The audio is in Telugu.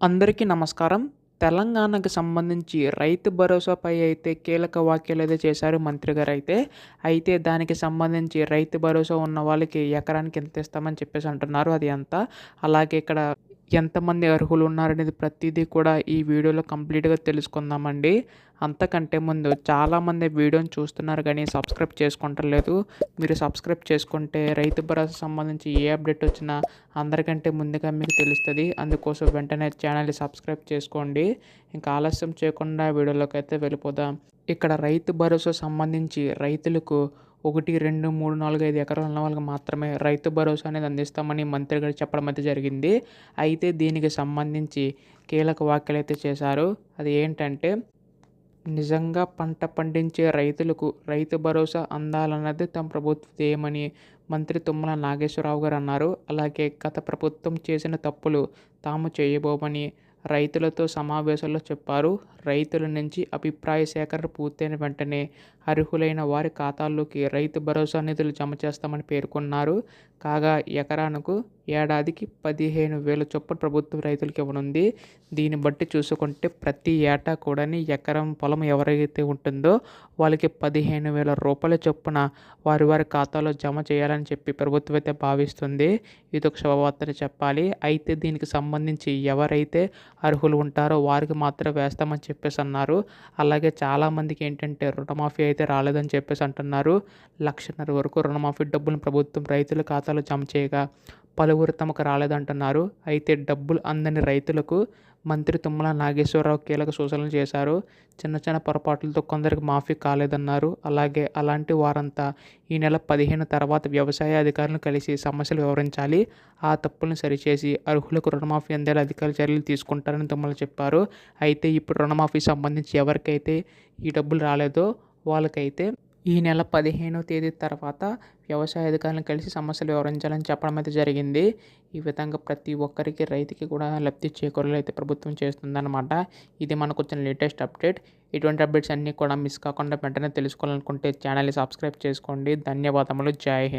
అందరికీ నమస్కారం. తెలంగాణకు సంబంధించి రైతు భరోసాపై అయితే కీలక వ్యాఖ్యలు అయితే చేశారు మంత్రి గారు అయితే. అయితే దానికి సంబంధించి రైతు భరోసా ఉన్న వాళ్ళకి ఎకరానికి ఎంత ఇస్తామని చెప్పేసి అంటున్నారు అది ఎంత అలాగే ఇక్కడ ఎంతమంది అర్హులు ఉన్నారనేది ప్రతిదీ కూడా ఈ వీడియోలో కంప్లీట్గా తెలుసుకుందామండి. అంతకంటే ముందు చాలామంది వీడియోని చూస్తున్నారు కానీ సబ్స్క్రైబ్ చేసుకుంటలేదు. మీరు సబ్స్క్రైబ్ చేసుకుంటే రైతు భరోసా సంబంధించి ఏ అప్డేట్ వచ్చినా అందరికంటే ముందుగా మీకు తెలుస్తుంది. అందుకోసం వెంటనే ఛానల్ని సబ్స్క్రైబ్ చేసుకోండి. ఇంకా ఆలస్యం చేయకుండా వీడియోలోకి అయితే వెళ్ళిపోదాం. ఇక్కడ రైతు భరోసా సంబంధించి రైతులకు ఒకటి రెండు మూడు నాలుగు ఐదు ఎకరాలు ఉన్న వాళ్ళకి మాత్రమే రైతు భరోసా అనేది అందిస్తామని మంత్రి గారు చెప్పడం అయితే జరిగింది. అయితే దీనికి సంబంధించి కీలక వ్యాఖ్యలు అయితే చేశారు. అది ఏంటంటే నిజంగా పంట పండించే రైతులకు రైతు భరోసా అందాలన్నది తమ ప్రభుత్వ ధ్యేయమని మంత్రి తుమ్మల నాగేశ్వరరావు గారు అన్నారు. అలాగే గత ప్రభుత్వం చేసిన తప్పులు తాము చేయబోమని రైతులతో సమావేశంలో చెప్పారు. రైతుల నుంచి అభిప్రాయ సేకరణ పూర్తయిన వెంటనే అర్హులైన వారి ఖాతాల్లోకి రైతు భరోసా నిధులు జమ చేస్తామని పేర్కొన్నారు. కాగా ఎకరానికి ఏడాదికి పదిహేను వేల చొప్పున ప్రభుత్వం రైతులకు ఇవ్వనుంది. దీన్ని బట్టి చూసుకుంటే ప్రతి ఏటా కూడా ఎకరం పొలం ఎవరైతే ఉంటుందో వాళ్ళకి పదిహేను వేల రూపాయల చొప్పున వారి వారి ఖాతాలో జమ చేయాలని చెప్పి ప్రభుత్వం అయితే భావిస్తుంది. ఇది ఒక శుభవార్తని చెప్పాలి. అయితే దీనికి సంబంధించి ఎవరైతే అర్హులు ఉంటారో వారికి మాత్రమే వేస్తామని చెప్పేసి అన్నారు. అలాగే చాలామందికి ఏంటంటే రుణమాఫీ అయితే రాలేదని చెప్పేసి అంటున్నారు. లక్షన్నర వరకు రుణమాఫీ డబ్బులు ప్రభుత్వం రైతుల ఖాతాలో జమ చేయగా పలువురు తమకు రాలేదంటున్నారు. అయితే డబ్బులు అందని రైతులకు మంత్రి తుమ్మల నాగేశ్వరరావు కీలక సూచనలు చేశారు. చిన్న చిన్న పొరపాట్లతో కొందరికి మాఫీ కాలేదన్నారు. అలాగే అలాంటి వారంతా ఈ నెల పదిహేను తర్వాత వ్యవసాయ అధికారులను కలిసి సమస్యలు వివరించాలి. ఆ తప్పులను సరిచేసి అర్హులకు రుణమాఫీ అందేలా అధికారులు చర్యలు తీసుకుంటారని తుమ్మల చెప్పారు. అయితే ఇప్పుడు రుణమాఫీ సంబంధించి ఎవరికైతే ఈ డబ్బులు రాలేదో వాళ్ళకైతే ఈ నెల పదిహేనో తేదీ తర్వాత వ్యవసాయ అధికారులను కలిసి సమస్యలు వివరించాలని చెప్పడం అయితే జరిగింది. ఈ విధంగా ప్రతి ఒక్కరికి రైతుకి కూడా లబ్ధి చేకూరలు అయితే ప్రభుత్వం చేస్తుందన్నమాట. ఇది మనకు వచ్చిన లేటెస్ట్ అప్డేట్. ఇటువంటి అప్డేట్స్ అన్నీ కూడా మిస్ కాకుండా వెంటనే తెలుసుకోవాలనుకుంటే ఛానల్ని సబ్స్క్రైబ్ చేసుకోండి. ధన్యవాదములు. జై హింద్.